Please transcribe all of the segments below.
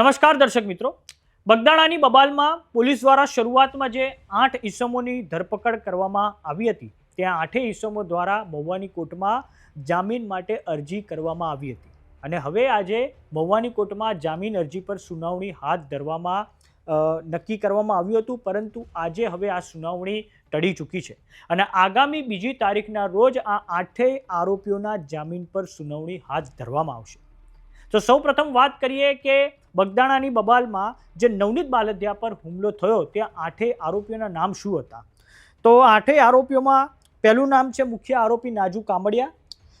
નમસ્કાર દર્શક મિત્રો. બગદાણાની બબાલમાં પોલીસ દ્વારા શરૂઆતમાં જે આઠ ઈસમોની ધરપકડ કરવામાં આવી હતી, ત્યાં આઠેય ઈસમો દ્વારા મહુવાની કોર્ટમાં જામીન માટે અરજી કરવામાં આવી હતી. અને હવે આજે મહુવાની કોર્ટમાં જામીન અરજી પર સુનાવણી હાથ ધરવામાં નક્કી કરવામાં આવ્યું હતું, પરંતુ આજે હવે આ સુનાવણી ટળી ચૂકી છે. અને આગામી બીજી તારીખના રોજ આ આઠેય આરોપીઓના જામીન પર સુનાવણી હાથ ધરવામાં આવશે. તો સૌપ્રથમ વાત કરીએ કે બગદાણાની બબાલમાં જે નવનીત બાલધ્યા પર હુમલો થયો ત્યાં આઠેય આરોપીઓના નામ શું હતા? તો આઠેય આરોપીઓમાં પહેલું નામ છે મુખ્ય આરોપી નાજુ કામડિયા,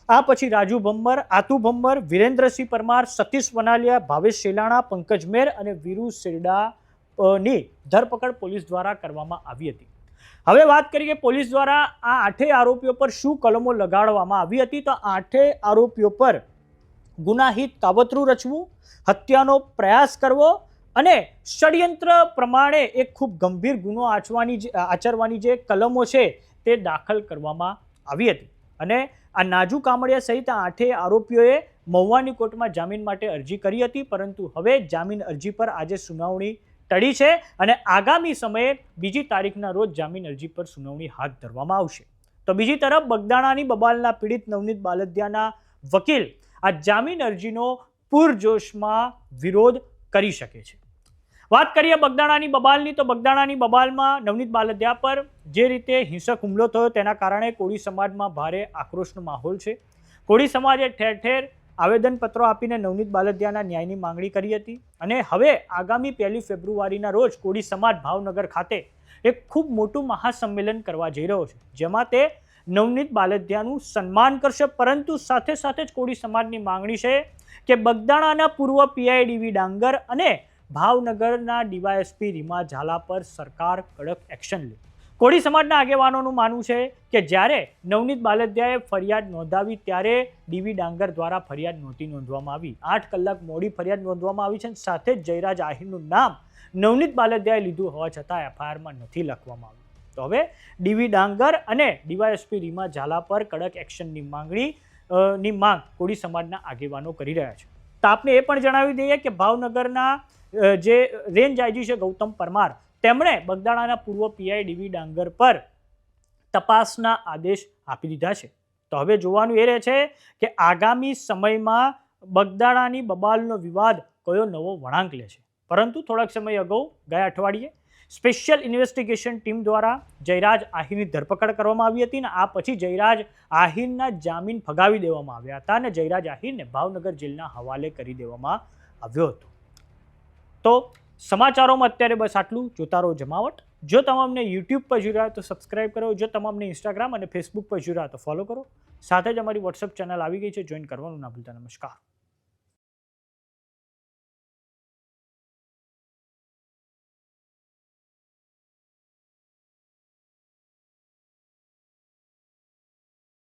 આ પછી રાજુ ભમ્બર આતુ ભમ્બર વિરેન્દ્રસિંહ પરમાર, સતીશ વનાલિયા, ભાવેશ શેલાણા, પંકજ મેર અને વીરુ શેરડાની ધરપકડ પોલીસ દ્વારા કરવામાં આવી હતી. હવે વાત કરીએ પોલીસ દ્વારા આ આઠેય આરોપીઓ પર શું કલમો લગાડવામાં આવી હતી? તો આઠેય આરોપીઓ પર ગુનાહિત કાવતરું રચવું, હત્યાનો પ્રયાસ કરવો અને ષડયંત્ર પ્રમાણે એક ખૂબ ગંભીર ગુનો આચવાની આચરવાની જે કલમો છે તે દાખલ કરવામાં આવી હતી. અને આ નાજુ કામડિયા સહિત આઠેય આરોપીઓએ મહુવાની કોર્ટમાં જામીન માટે અરજી કરી હતી, પરંતુ હવે જામીન અરજી પર આજે સુનાવણી ટળી છે અને આગામી સમયે બીજી તારીખના રોજ જામીન અરજી પર સુનાવણી હાથ ધરવામાં આવશે. તો બીજી તરફ બગદાણાની બબાલના પીડિત નવનીત બાલદિયાના વકીલ આ જામીન અરજીનો પૂરજોશમાં વિરોધ કરી શકે છે. વાત કરીએ બગદાણાની બબાલની, તો બગદાણાની બબાલમાં નવનીત બાલદિયા પર જે રીતે હિંસક હુમલો થયો તેના કારણે કોળી સમાજમાં ભારે આક્રોશનો માહોલ છે. કોળી સમાજે ઠેર ઠેર આવેદનપત્રો આપીને નવનીત બાલદિયાના ન્યાયની માંગણી કરી હતી અને હવે આગામી પહેલી ફેબ્રુઆરીના રોજ કોળી સમાજ ભાવનગર ખાતે એક ખૂબ મોટું મહાસંમેલન કરવા જઈ રહ્યો છે, જેમાં તે નવનીત બાલદિયાનું સન્માન કરશે. પરંતુ સાથે સાથે જ કોળી સમાજની માંગણી છે કે બગદાણાના પૂર્વ પીઆઈડીવી ડાંગર અને ભાવનગરના ડીવાયએસપી રીમા ઝાલા પર સરકાર કડક એક્શન લે. કોળી સમાજના આગેવાનોનું માનવું છે કે જ્યારે નવનીત બાલદિયાએ ફરિયાદ નોંધાવી ત્યારે ડીવી ડાંગર દ્વારા ફરિયાદ નહોતી નોંધવામાં આવી. આઠ કલાક મોડી ફરિયાદ નોંધવામાં આવી છે સાથે જ જયરાજ આહિરનું નામ નવનીત બાલદિયાએ લીધું હોવા છતાં એફઆઈઆરમાં નથી લખવામાં આવ્યું. તો હવે ડીવી ડાંગર અને ડીવાયએસપી રીમા ઝાલા પર કડક એક્શનની માંગણી ની માંગ કોળી સમાજના આગેવાનો કરી રહ્યા છે. તો આપને એ પણ જણાવી દઈએ કે ભાવનગરના જે રેન્જ આઈજી છે ગૌતમ પરમાર, તેમણે બગદાણાના પૂર્વ પીઆઈ ડીવી ડાંગર પર તપાસના આદેશ આપી દીધા છે. તો હવે જોવાનું એ રહે છે કે આગામી સમયમાં બગદાણાની બબાલનો વિવાદ કયો નવો વળાંક લે છે. પરંતુ થોડાક સમય અગાઉ ગયા અઠવાડિયે સ્પેશિયલ ઇન્વેસ્ટિગેશન ટીમ દ્વારા જયરાજ આહિરની ધરપકડ કરવામાં આવી હતી અને આ પછી જયરાજ આહિરના જામીન ફગાવી દેવામાં આવ્યા હતા અને જયરાજ આહિરને ભાવનગર જેલના હવાલે કરી દેવામાં આવ્યો હતો. તો સમાચારોમાં અત્યારે બસ આટલું. જોતા રહો જમાવટ. જો તમામને યુટ્યુબ પર જોઈ રહ્યા તો સબસ્ક્રાઇબ કરો. જો તમામને ઇન્સ્ટાગ્રામ અને ફેસબુક પર જોઈ રહ્યા તો ફોલો કરો. સાથે જ અમારી વોટ્સઅપ ચેનલ આવી ગઈ છે. જોઈન કરવાનું ના ભૂલતા. નમસ્કાર.